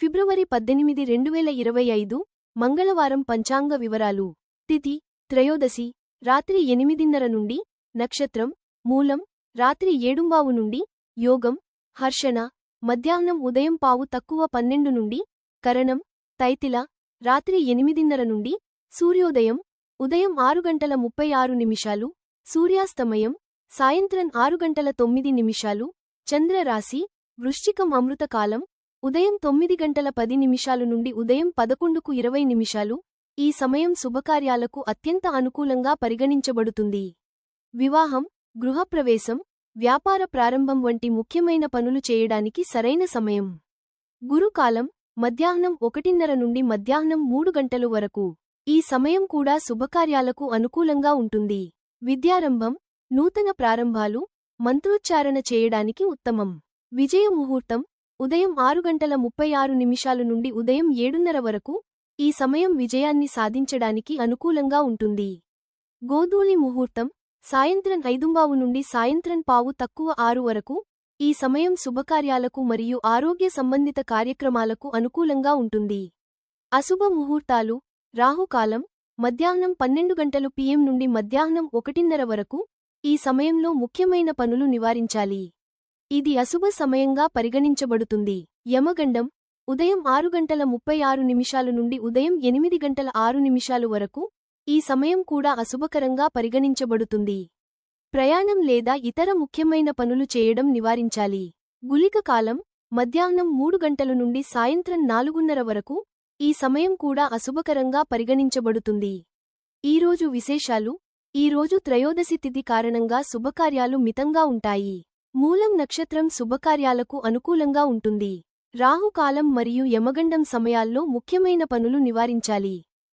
ఫిబ్రవరి పద్దెనిమిది రెండు వేల ఇరవై ఐదు మంగళవారం పంచాంగ వివరాలు. తిథి త్రయోదశి రాత్రి ఎనిమిదిన్నర నుండి నక్షత్రం మూలం రాత్రి ఏడుంబావు నుండి యోగం హర్షణ మధ్యాహ్నం ఉదయం పావు తక్కువ పన్నెండు నుండి కరణం తైతిల రాత్రి ఎనిమిదిన్నర నుండి సూర్యోదయం ఉదయం ఆరు గంటల ముప్పై ఆరు నిమిషాలు సూర్యాస్తమయం సాయంత్రం ఆరు గంటల తొమ్మిది నిమిషాలు చంద్రరాశి వృశ్చికం అమృతకాలం ఉదయం తొమ్మిది గంటల పది నిమిషాలు నుండి ఉదయం పదకొండుకు ఇరవై నిమిషాలు ఈ సమయం శుభకార్యాలకు అత్యంత అనుకూలంగా పరిగణించబడుతుంది. వివాహం గృహప్రవేశం వ్యాపార ప్రారంభం వంటి ముఖ్యమైన పనులు చేయడానికి సరైన సమయం. గురుకాలం మధ్యాహ్నం ఒకటిన్నర నుండి మధ్యాహ్నం మూడు గంటలు వరకు. ఈ సమయం కూడా శుభకార్యాలకు అనుకూలంగా ఉంటుంది. విద్యారంభం నూతన ప్రారంభాలు మంత్రోచ్చారణ చేయడానికి ఉత్తమం. విజయ ముహూర్తం ఉదయం ఆరు గంటల ముప్పై ఆరు నిమిషాలు నుండి ఉదయం ఏడున్నర వరకు ఈ సమయం విజయాన్ని సాధించడానికి అనుకూలంగా ఉంటుంది. గోధూళి ముహూర్తం సాయంత్రం ఐదుంబావు నుండి సాయంత్రం పావు తక్కువ ఆరు వరకు ఈ సమయం శుభకార్యాలకు మరియు ఆరోగ్య సంబంధిత కార్యక్రమాలకు అనుకూలంగా ఉంటుంది. అశుభ ముహూర్తాలు రాహుకాలం మధ్యాహ్నం పన్నెండు గంటలు పిఎం నుండి మధ్యాహ్నం ఒకటిన్నర వరకు ఈ సమయంలో ముఖ్యమైన పనులు నివారించాలి. ఇది అశుభ సమయంగా పరిగణించబడుతుంది. యమగండం ఉదయం ఆరు గంటల ముప్పై ఆరు నిమిషాలు నుండి ఉదయం ఎనిమిది గంటల ఆరు నిమిషాలు వరకు ఈ సమయం కూడా అశుభకరంగా పరిగణించబడుతుంది. ప్రయాణం లేదా ఇతర ముఖ్యమైన పనులు చేయడం నివారించాలి. గులిక కాలం మధ్యాహ్నం మూడు గంటల నుండి సాయంత్రం నాలుగున్నర వరకు ఈ సమయం కూడా అశుభకరంగా పరిగణించబడుతుంది. ఈరోజు విశేషాలు ఈరోజు త్రయోదశి తిథి కారణంగా శుభకార్యాలు మితంగా ఉంటాయి. మూలం నక్షత్రం శుభకార్యాలకు అనుకూలంగా ఉంటుంది. రాహుకాలం మరియు యమగండం సమయాల్లో ముఖ్యమైన పనులు నివారించాలి.